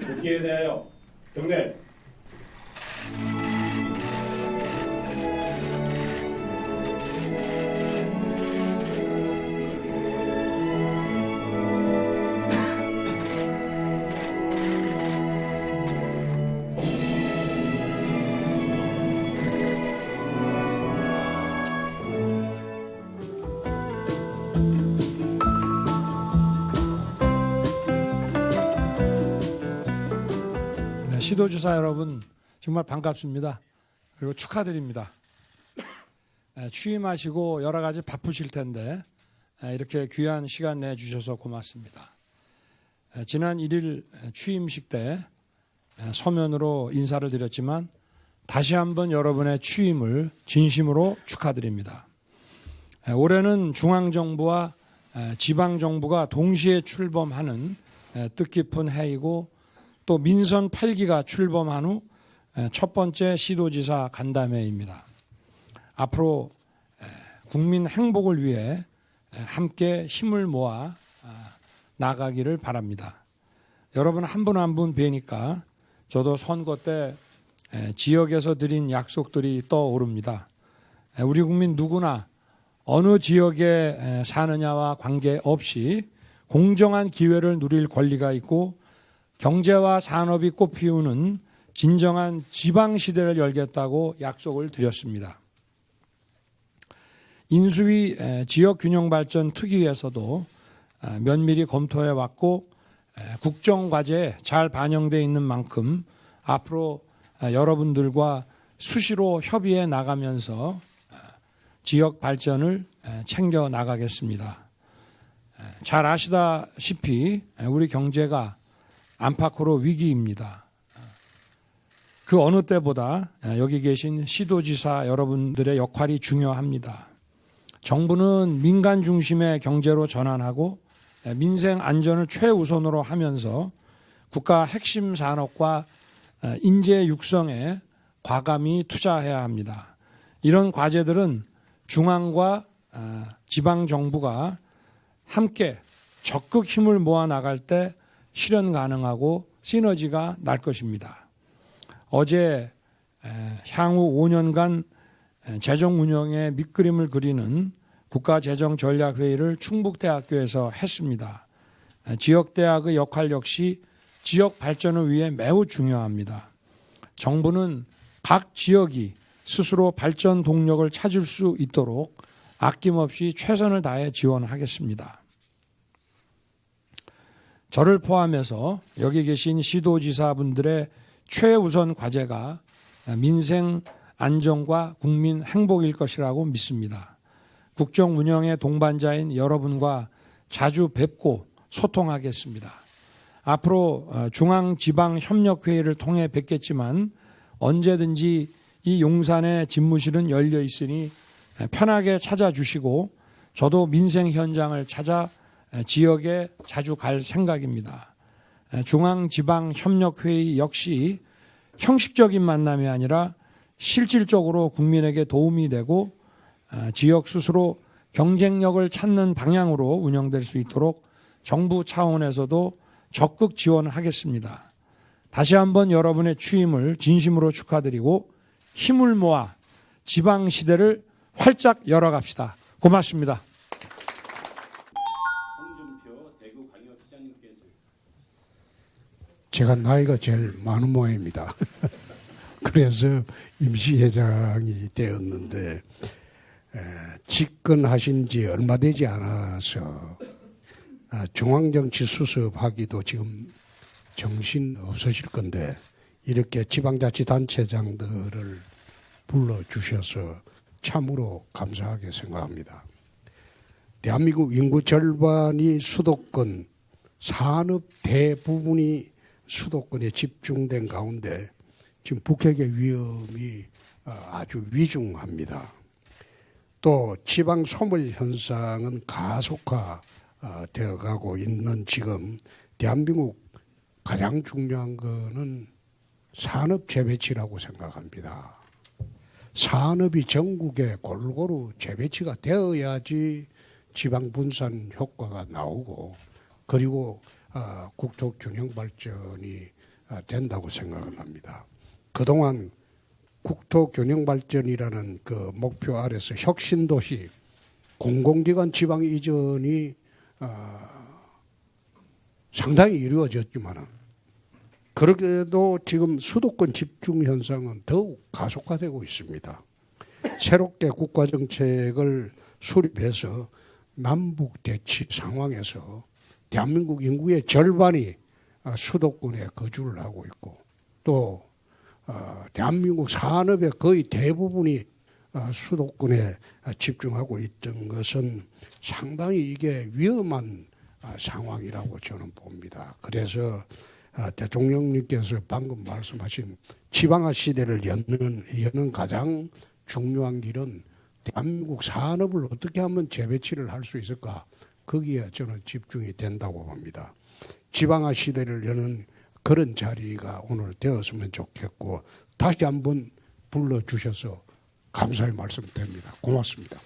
여기에 대하여 경례 시도주사 여러분 정말 반갑습니다. 그리고 축하드립니다. 에, 취임하시고 여러 가지 바쁘실 텐데 에, 이렇게 귀한 시간 내주셔서 고맙습니다. 에, 지난 1일 취임식 때 에, 서면으로 인사를 드렸지만 다시 한번 여러분의 취임을 진심으로 축하드립니다. 에, 올해는 중앙정부와 에, 지방정부가 동시에 출범하는 에, 뜻깊은 해이고 또 민선 8기가 출범한 후 첫 번째 시도지사 간담회입니다. 앞으로 국민 행복을 위해 함께 힘을 모아 아, 나가기를 바랍니다. 여러분 한 분 한 분 뵈니까 저도 선거 때 지역에서 드린 약속들이 떠오릅니다. 우리 국민 누구나 어느 지역에 사느냐와 관계없이 공정한 기회를 누릴 권리가 있고 경제와 산업이 꽃피우는 진정한 지방 시대를 열겠다고 약속을 드렸습니다. 인수위 에, 지역 균형 발전 특위에서도 아, 면밀히 검토해 왔고 에, 국정 과제에 잘 반영돼 있는 만큼 앞으로 아, 여러분들과 수시로 협의해 나가면서 아, 지역 발전을 에, 챙겨 나가겠습니다. 에, 잘 아시다시피 에, 우리 경제가 안팎으로 위기입니다. 그 어느 때보다 여기 계신 시도지사 여러분들의 역할이 중요합니다. 정부는 민간 중심의 경제로 전환하고 민생 안전을 최우선으로 하면서 국가 핵심 산업과 인재 육성에 과감히 투자해야 합니다. 이런 과제들은 중앙과 지방 정부가 함께 적극 힘을 모아 나갈 때 실현 가능하고 시너지가 날 것입니다. 어제 에, 향후 5년간 에, 재정 운영의 밑그림을 그리는 국가재정전략회의를 충북대학교에서 했습니다. 에, 지역대학의 역할 역시 지역 발전을 위해 매우 중요합니다. 정부는 각 지역이 스스로 발전 동력을 찾을 수 있도록 아낌없이 최선을 다해 지원하겠습니다. 저를 포함해서 여기 계신 시도지사분들의 최우선 과제가 민생 안정과 국민 행복일 것이라고 믿습니다. 국정 운영의 동반자인 여러분과 자주 뵙고 소통하겠습니다. 앞으로 중앙지방협력회의를 통해 뵙겠지만 언제든지 이 용산의 집무실은 열려 있으니 편하게 찾아주시고 저도 민생 현장을 찾아 지역에 자주 갈 생각입니다. 중앙지방협력회의 역시 형식적인 만남이 아니라 실질적으로 국민에게 도움이 되고 지역 스스로 경쟁력을 찾는 방향으로 운영될 수 있도록 정부 차원에서도 적극 지원하겠습니다. 다시 한번 여러분의 취임을 진심으로 축하드리고 힘을 모아 지방 시대를 활짝 열어갑시다. 고맙습니다. 제가 나이가 제일 많은 모양입니다. 그래서 임시회장이 되었는데 에, 집권하신 지 얼마 되지 않아서 아, 중앙정치 수습하기도 지금 정신 없으실 건데 이렇게 지방자치단체장들을 불러주셔서 참으로 감사하게 생각합니다. 대한민국 인구 절반이 수도권, 산업 대부분이 수도권에 집중된 가운데 지금 북핵의 위험이 어, 아주 위중합니다. 또 지방 소멸 현상은 가속화 어, 되어 가고 있는 지금 대한민국 가장 중요한 거는 산업 재배치라고 생각합니다. 산업이 전국에 골고루 재배치가 되어야지 지방 분산 효과가 나오고 그리고 아, 국토 균형 발전이 아, 된다고 생각을 합니다. 그동안 국토 균형 발전이라는 그 목표 아래서 혁신 도시 공공기관 지방 이전이 아, 상당히 이루어졌지만은 그렇게도 지금 수도권 집중 현상은 더욱 가속화되고 있습니다. 새롭게 국가 정책을 수립해서 남북 대치 상황에서 대한민국 인구의 절반이 아, 수도권에 거주를 하고 있고 또 어, 대한민국 산업의 거의 대부분이 어, 수도권에 아, 집중하고 있던 것은 상당히 이게 위험한 아, 상황이라고 저는 봅니다. 그래서 아, 대통령님께서 방금 말씀하신 지방화 시대를 여는, 여는 가장 중요한 길은 대한민국 산업을 어떻게 하면 재배치를 할 수 있을까 거기에 저는 집중이 된다고 봅니다. 지방화 시대를 여는 그런 자리가 오늘 되었으면 좋겠고 다시 한번 불러 주셔서 감사의 말씀 드립니다. 고맙습니다.